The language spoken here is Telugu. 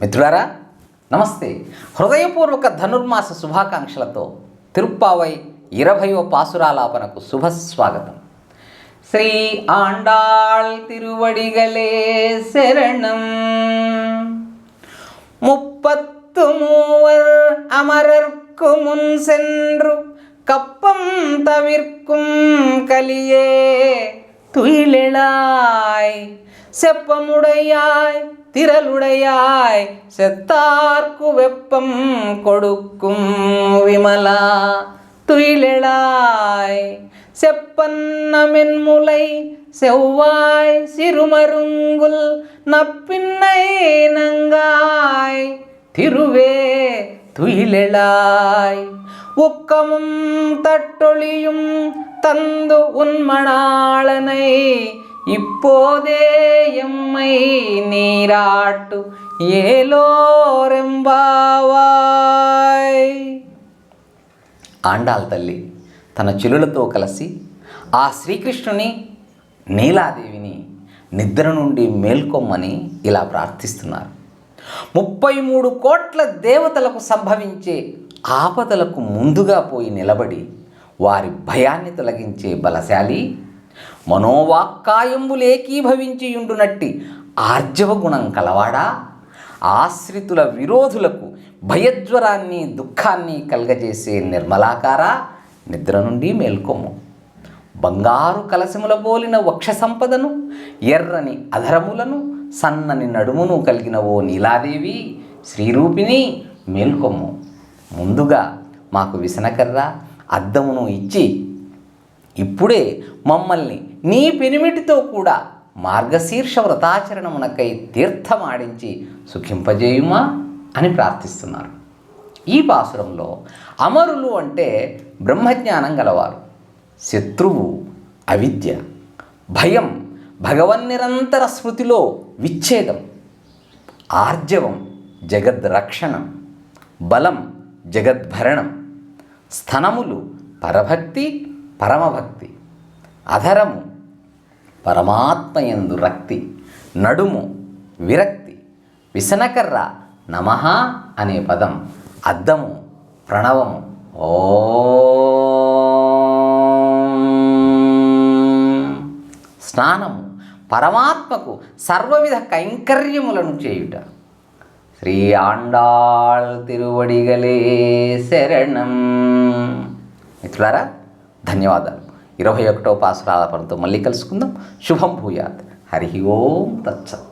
మిత్రులారా నమస్తే హృదయపూర్వక ధనుర్మాస శుభాకాంక్షలతో తిరుప్పావై ఇరవయవ పాసురాలాపనకు శుభ స్వాగతం శ్రీ ఆండాళ్ తిరువడిగలే శరణం முப்பத்து மூவர் அமரர்க்கு முன் சென்று கப்பம் தவிர்க்கும் கலியே துயிலெழாய் செப்பமுடையாய் திரளுடையாய் செத்தார்க்கு வெப்பம் கொடுக்கும் விமலா. துயிலெழாய் செப்பன்னமின் முலை செவ்வாய் சிறுமருங்குல் நப்பின்னை நங்காய். திருவே துயிலெழாய் உக்கமும் தட்டொழியும் தந்து உன்மணாளனை இப்போதே எம்மை நீராட்டு ఏలోరెంబావాయ్ ఆండాల్ తల్లి తన చెలులతో కలిసి ఆ శ్రీకృష్ణుని నీలాదేవిని నిద్ర నుండి మేల్కొమ్మని ఇలా ప్రార్థిస్తున్నారు ముప్పై మూడు కోట్ల దేవతలకు సంభవించే ఆపదలకు ముందుగా పోయి నిలబడి వారి భయాన్ని తొలగించే బలశాలి మనోవాక్కాయంబులు ఏకీభవించి ఆర్జవ గుణం కలవాడా? ఆశ్రితుల విరోధులకు భయజ్వరాన్ని దుఃఖాన్ని కలగజేసే నిర్మలాకార? నిద్ర నుండి మేల్కొమ్ము. బంగారు కలశముల పోలిన వక్ష సంపదను ఎర్రని అధరములను సన్నని నడుమును కలిగిన ఓ నీలాదేవి శ్రీరూపిణి మేల్కొమ్ము. ముందుగా మాకు విసనకర్ర అద్దమును ఇచ్చి ఇప్పుడే మమ్మల్ని నీ పెనిమిటితో కూడా మార్గశీర్ష వ్రతాచరణమునకై తీర్థమాడించి సుఖింపజేయుమా అని ప్రార్థిస్తున్నారు. ఈ పాసురంలో అమరులు అంటే బ్రహ్మజ్ఞానం గలవారు. శత్రువు అవిద్య భయం భగవన్నిరంతర స్మృతిలో విచ్ఛేదం ఆర్జవం జగద్రక్షణం బలం జగద్భరణం స్థనములు పరభక్తి పరమభక్తి అధరము పరమాత్మయందు రక్తి నడుము విరక్తి విసనకర్ర నమః అనే పదం అద్దము ప్రణవము. ఓ. స్నానము పరమాత్మకు సర్వవిధ కైంకర్యములను చేయుట. శ్రీ ఆండాళ్ తిరువడిగలే శరణం. మిత్రులారా ధన్యవాదాలు. ఇరవై ఒకటో పాసురాల పరంతో మళ్ళీ కలుసుకుందాం. శుభం భూయాత్. హరి ఓం తచ్చత్